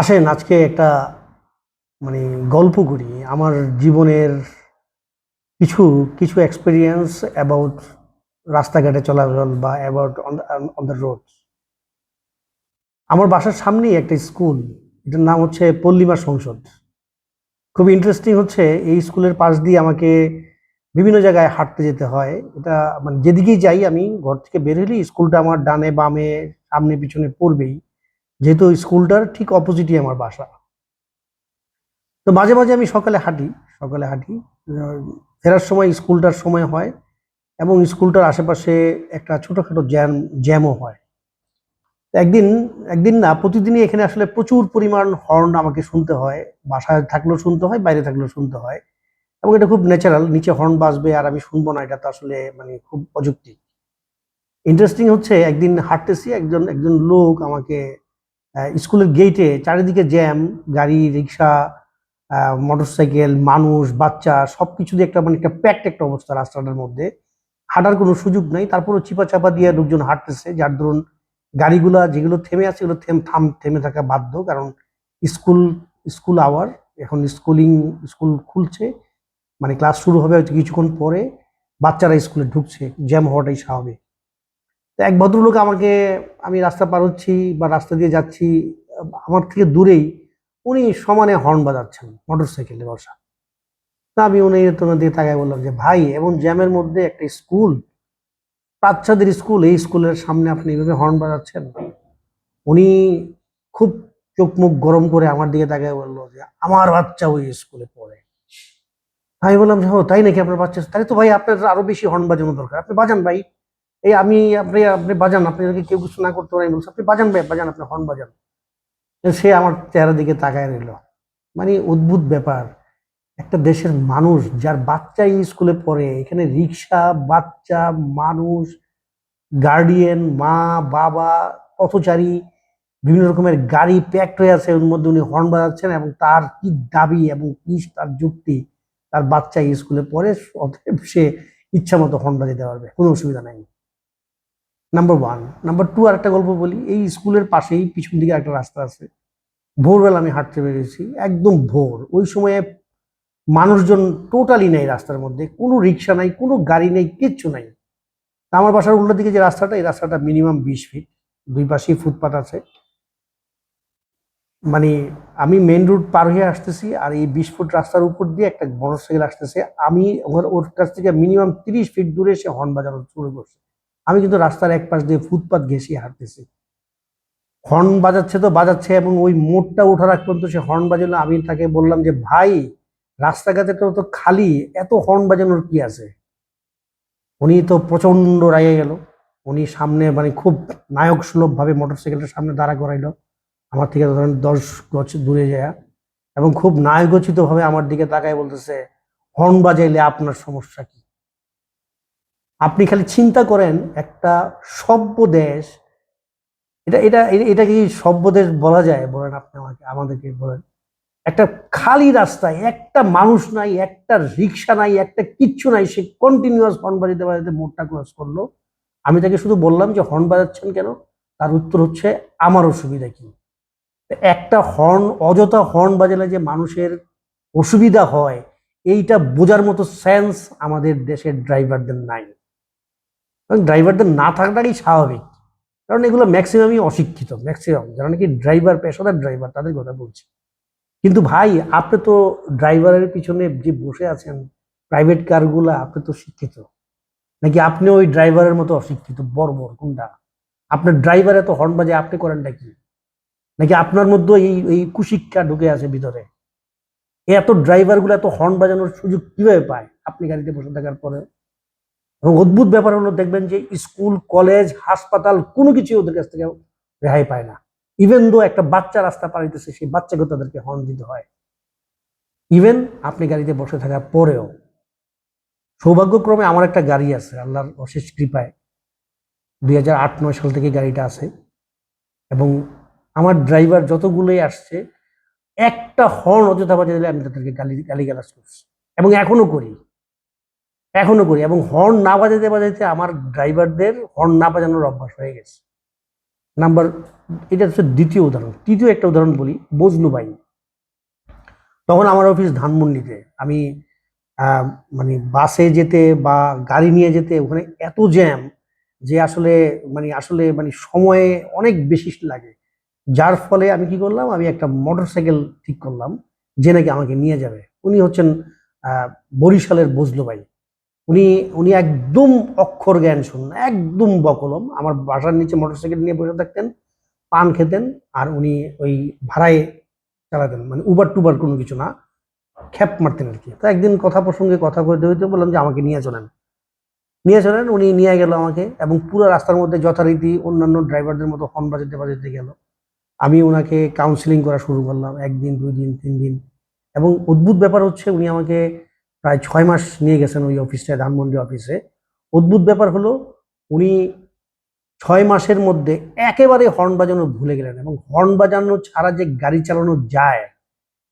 আসেন, আজকে একটা মানে গল্প করি। আমার জীবনের কিছু কিছু এক্সপিরিয়েন্স অ্যাবাউট রাস্তাঘাটে চলাচল বা অ্যাবাউট অন দ্য রোড আমার বাসার সামনেই একটা স্কুল এটার নাম হচ্ছে পল্লিমা সংসদ। খুব ইন্টারেস্টিং হচ্ছে, এই স্কুলের পাশ দিয়ে আমাকে বিভিন্ন জায়গায় হাঁটতে যেতে হয়। এটা মানে যেদিকেই যাই আমি, ঘর থেকে বের হলেই স্কুলটা আমার ডানে বামে, সামনে, পিছনে পড়বেই। যেহেতু স্কুলটার ঠিক অপোজিটই আমার বাসা। তো মাঝে মাঝে আমি সকালে হাঁটি সকালে হাঁটি ফেরার সময় স্কুলটার সময় হয় এবং স্কুলটার আশেপাশে একটা ছোটোখাটো জ্যাম, জ্যামও হয়। একদিন একদিন না, প্রতিদিনই এখানে আসলে প্রচুর পরিমাণ হর্ন আমাকে শুনতে হয়, বাসায় থাকলেও শুনতে হয়, বাইরে থাকলেও শুনতে হয় এবং এটা খুব ন্যাচারাল নিচে হর্ন বাজবে আর আমি শুনব না, এটা তো আসলে মানে খুব অযৌক্তিক। ইন্টারেস্টিং হচ্ছে, একদিন হাঁটতেছি, একজন একজন লোক আমাকে স্কুলের গেটে চারিদিকে জ্যাম গাড়ি রিক্সা মোটরসাইকেল মানুষ, বাচ্চা সব কিছু দিয়ে একটা মানে একটা প্যাকড একটা অবস্থা রাস্তাটার মধ্যে। হাঁটার কোনো সুযোগ নাই, তারপরও চিপা চাপা দিয়ে লোকজন হাঁটতেছে, যার ধরুন গাড়িগুলা যেগুলো থেমে আছে, এগুলো থেম, থাম, থেমে থাকা বাধ্য, কারণ স্কুল স্কুল আওয়ার এখন স্কুলিং স্কুল খুলছে মানে ক্লাস শুরু হবে হয়তো কিছুক্ষণ পরে, বাচ্চারা স্কুলে ঢুকছে জ্যাম হওয়াটাই স্বাভাবিক। তো এক ভদ্রলোক আমাকে, আমি রাস্তা পার হচ্ছি বা রাস্তা দিয়ে যাচ্ছি, আমার থেকে দূরেই উনি সমানে হর্ন বাজাচ্ছেন মোটর সাইকেলে বসা। তা আমি উনি তোমার দিকে তাকায় বললাম যে, ভাই এবং জ্যামের মধ্যে একটা স্কুল বাচ্চাদের স্কুল এই স্কুলের সামনে আপনি এইভাবে হর্ন বাজাচ্ছেন? উনি খুব চোখ মুখ গরম করে আমার দিকে তাকায় বলল যে, আমার বাচ্চা ওই স্কুলে পড়ে। আমি বললাম যে তাই নাকি আপনার বাচ্চা? তাহলে তো ভাই, আপনার আরও বেশি হর্ন বাজানো দরকার। আপনি বাজান ভাই। এই আমি, আপনি আপনি বাজান, আপনি যদি কেউ কিছু না করতে পারেন আপনি বাজান ভাই, বাজান, আপনি হর্ন বাজান। সে আমার চেহারা দিকে তাকায় রইল। মানে অদ্ভুত ব্যাপার। একটা দেশের মানুষ যার বাচ্চা স্কুলে পড়ে, এখানে রিক্সা, বাচ্চা, মানুষ, গার্ডিয়ান, মা, বাবা, পথচারী, বিভিন্ন রকমের গাড়ি প্যাকড হয়ে আছে ওর মধ্যে উনি হর্ন বাজাচ্ছেন এবং তার কি দাবি এবং কি তার যুক্তি, তার বাচ্চা স্কুলে পড়ে, অতএব সে ইচ্ছা মতো হর্ন বাজাতে পারবে, কোনো অসুবিধা নাই। নাম্বার ওয়ান নাম্বার টু আর একটা গল্প বলি। এই স্কুলের পাশেই পিছন দিকে একটা রাস্তা আছে। ভোরবেলা আমি হাঁটতে বেরিয়েছি। একদম ভোর। ওই সময়ে মানুষজন টোটালি নেই রাস্তার মধ্যে। কোনো রিক্সা নাই, কোনো গাড়ি নেই, কিচ্ছু নাই। আমার বাসার উল্টো দিকে যে রাস্তাটা, এই রাস্তাটা মিনিমাম বিশ ফিট দুই পাশেই ফুটপাত আছে। মানে আমি মেন রোড পার হয়ে আসতেছি আর এই বিশ ফুট রাস্তার উপর দিয়ে একটা মোটরসাইকেল আসতেছে। আমি ওর ওর কাছ থেকে মিনিমাম তিরিশ ফিট দূরে সে হর্ন বাজানো শুরু করছে। আমি কিন্তু রাস্তার এক পাশ দিয়ে ফুটপাত ঘেঁষিয়ে হাঁটতেছি। হর্ন বাজাচ্ছে তো বাজাচ্ছে এবং ওই মোড়টা ওঠার আগ পর্যন্ত সে হর্ন বাজালো আমি তাকে বললাম যে, ভাই রাস্তাঘাটে তো তো খালি, এত হর্ন বাজানোর কি আছে? উনি তো প্রচণ্ড রাগে গেল। উনি সামনে মানে খুব নায়ক সুলভ ভাবে মোটরসাইকেলটার সামনে দাঁড়া করাইলো। আমার থেকে ধরেন দশ গছ দূরে যায়। এবং খুব নায়কোচিত ভাবে আমার দিকে তাকায় বলতেছে, হর্ন বাজাইলে আপনার সমস্যা কি? আপনি খালি চিন্তা করেন একটা সভ্য দেশ, এটা এটা এটা কি সভ্য দেশ বলা যায় বলেন আপনি আমাকে, আমাদেরকে বলেন? একটা খালি রাস্তায়, একটা মানুষ নাই, একটা রিক্সা নাই, একটা কিচ্ছু নাই, সে কন্টিনিউয়াস হর্ন বাজাতে বাজাতে মোড়টা ক্রস করল। আমি তাকে শুধু বললাম যে হর্ন বাজাচ্ছেন কেন? তার উত্তর হচ্ছে, আমার অসুবিধা কি? একটা হর্ন অযথা হর্ন বাজালে যে মানুষের অসুবিধা হয়, এইটা বোঝার মতো সেন্স আমাদের দেশের ড্রাইভারদের নাই। এবং ড্রাইভারদের না থাকাটাই স্বাভাবিক। কারণ এগুলো ম্যাক্সিমামই অশিক্ষিত ম্যাক্সিমাম যারা নাকি ড্রাইভার পেশাদার ড্রাইভার তাদের কথা বলছি। কিন্তু ভাই, আপনি তো ড্রাইভারের পিছনে যে বসে আছেন প্রাইভেট কারগুলা আপনি তো শিক্ষিত। নাকি আপনি ওই ড্রাইভারের মতো অশিক্ষিত? বর্বর কোনটা? আপনার ড্রাইভার এত হর্ন বাজে আপনি করেনটা কি? নাকি আপনার মধ্যে এই এই কুশিক্ষা ঢুকে আছে ভিতরে? এত ড্রাইভারগুলো এত হর্ন বাজানোর সুযোগ কীভাবে পায়? আপনি গাড়িতে বসে থাকার পরে এবং অদ্ভুত ব্যাপার হলো দেখবেন যে স্কুল, কলেজ, হাসপাতাল কোনো কিছুই ওদের কাছ থেকে রেহাই পায় না। ইভেন দো একটা বাচ্চা রাস্তা পাড়িতেছে সেই বাচ্চাকে তাদেরকে হর্ন দিতে হয়। ইভেন আপনি গাড়িতে বসে থাকার পরেও সৌভাগ্যক্রমে আমার একটা গাড়ি আছে, আল্লাহর অশেষ কৃপায়। দুই হাজার আট, নয় সাল থেকে গাড়িটা আছে। এবং আমার ড্রাইভার যতগুলোই আসছে, একটা হর্ন অযথা বাজে দিলে আমি তাদেরকে গালি গালি গালাজ করছি। এবং এখনও করি। এখনও করি এবং হর্ন না বাজাতে বাজাতে আমার ড্রাইভারদের হর্ন না বাজানোর অভ্যাস হয়ে গেছে। নাম্বার এটা হচ্ছে দ্বিতীয় উদাহরণ। তৃতীয় একটা উদাহরণ বলি বজলু ভাই। তখন আমার অফিস ধানমন্ডিতে, আমি মানে বাসে যেতে বা গাড়ি নিয়ে যেতে ওখানে এত জ্যাম যে আসলে মানে আসলে মানে সময়ে অনেক বেশি লাগে। যার ফলে আমি কি করলাম, আমি একটা মোটর সাইকেল ঠিক করলাম, যে নাকি আমাকে নিয়ে যাবে। উনি হচ্ছেন বরিশালের বজলু ভাই। উনি উনি একদম অক্ষর জ্ঞান শূন্য, একদম বকলম। আমার বাসার নিচে মোটরসাইকেল নিয়ে বসে থাকতেন, পান খেতেন, আর উনি ওই ভাড়ায় চালাতেন। মানে উবার টুবার কোনো কিছু না, খ্যাপ মারতেন আর কি। তো একদিন কথা প্রসঙ্গে কথা বলতে হইতে বললাম যে আমাকে নিয়ে চলেন। নিয়ে চলেন, উনি নিয়ে গেল আমাকে, এবং পুরো রাস্তার মধ্যে যথারীতি অন্যান্য ড্রাইভারদের মতো হর্ন বাজাতে বাজাতে গেল। আমি ওনাকে কাউন্সিলিং করা শুরু করলাম, একদিন, দুই দিন, তিন দিন। এবং অদ্ভুত ব্যাপার হচ্ছে উনি আমাকে প্রায় ছয় মাস নিয়ে গেছেন ওই অফিসটায় ধানমন্ডি অফিসে। অদ্ভুত ব্যাপার হলো উনি ছয় মাসের মধ্যে একেবারে হর্ন বাজানো ভুলে গেলেন এবং হর্ন বাজানো ছাড়া যে গাড়ি চালানো যায়